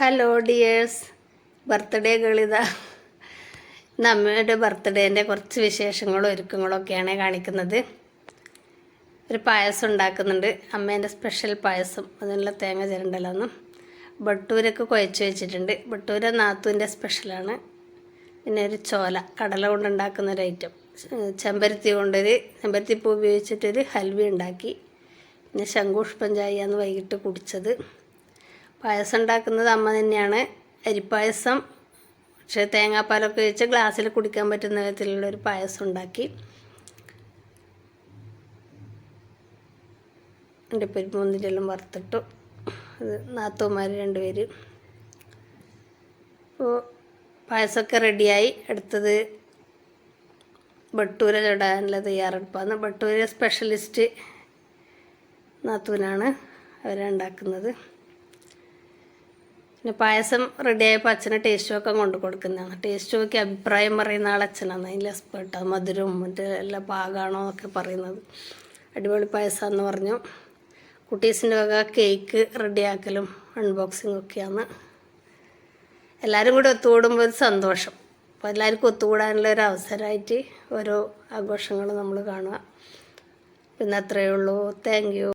Hello dears birthday കളിതാ ഇന്ന് അമ്മയുടെ ബർത്ത്ഡേന്റെ കുറച്ച് വിശേഷങ്ങളും ഒരുക്കങ്ങളും ഒക്കെയാണ് കാണിക്കുന്നത്. ഒരു പായസം ഉണ്ടാക്കുന്നുണ്ട്. അമ്മേന്റെ സ്പെഷ്യൽ പായസം. അതിനുള്ള തേങ്ങ ചിരണ്ടലെന്നും ബട്ടൂരൊക്കെ കുഴച്ച് വെച്ചിട്ടുണ്ട്. ബട്ടൂര നാത്തുവിന്റെ സ്പെഷ്യലാണ് പിന്നെ ഒരു ചോല കടല കൊണ്ടുണ്ടാക്കുന്ന ഒരു ഐറ്റം ചെമ്പരത്തി കൊണ്ടൊരു ചെമ്പരത്തി പൂ ഉപയോഗിച്ചിട്ടൊരു ഹൽവ ഉണ്ടാക്കി. പിന്നെ ശങ്കൂഷ് അന്ന് വൈകിട്ട് കുടിച്ചത്. പായസം ഉണ്ടാക്കുന്നത് അമ്മ തന്നെയാണ്. അരിപ്പായസം പക്ഷേ തേങ്ങാപ്പാലൊക്കെ ഒഴിച്ച് ഗ്ലാസ്സിൽ കുടിക്കാൻ പറ്റുന്ന വിധത്തിലുള്ള ഒരു പായസം ഉണ്ടാക്കി എന്റെ പെരുമൂന്നിലെല്ലാം വറുത്തിട്ടു. അത് നാത്തൂമാർ രണ്ടുപേര്. അപ്പോൾ പായസമൊക്കെ റെഡിയായി. അടുത്തത് ബട്ടൂര ചുടാനുള്ള തയ്യാറെടുപ്പാണ്. ബട്ടൂര സ്പെഷ്യലിസ്റ്റ് നാത്തൂനാണ് അവരുണ്ടാക്കുന്നത് പിന്നെ പായസം റെഡിയായ അച്ഛന് ടേസ്റ്റ് നോക്കാൻ കൊണ്ട് കൊടുക്കുന്നതാണ്. ടേസ്റ്റ് നോക്കി അഭിപ്രായം പറയുന്ന ആൾ അച്ഛനാണ്. അതിൽ എക്സ്പേർട്ട് മധുരവും മറ്റേ എല്ലാ പാകമാണോ എന്നൊക്കെ പറയുന്നത്. അടിപൊളി പായസമെന്ന് പറഞ്ഞു. കുട്ടീസിന്റെ വക കേക്ക് റെഡിയാക്കലും അൺബോക്സിങ്ങും ഒക്കെയാണ്. എല്ലാവരും കൂടി ഒത്തുകൂടുമ്പോൾ ഒരു സന്തോഷം. അപ്പോൾ എല്ലാവർക്കും ഒത്തുകൂടാനുള്ള ഒരു അവസരമായിട്ട് ഓരോ ആഘോഷങ്ങൾ നമ്മൾ കാണുക. പിന്നെ അത്രയേ ഉള്ളൂ. Thank you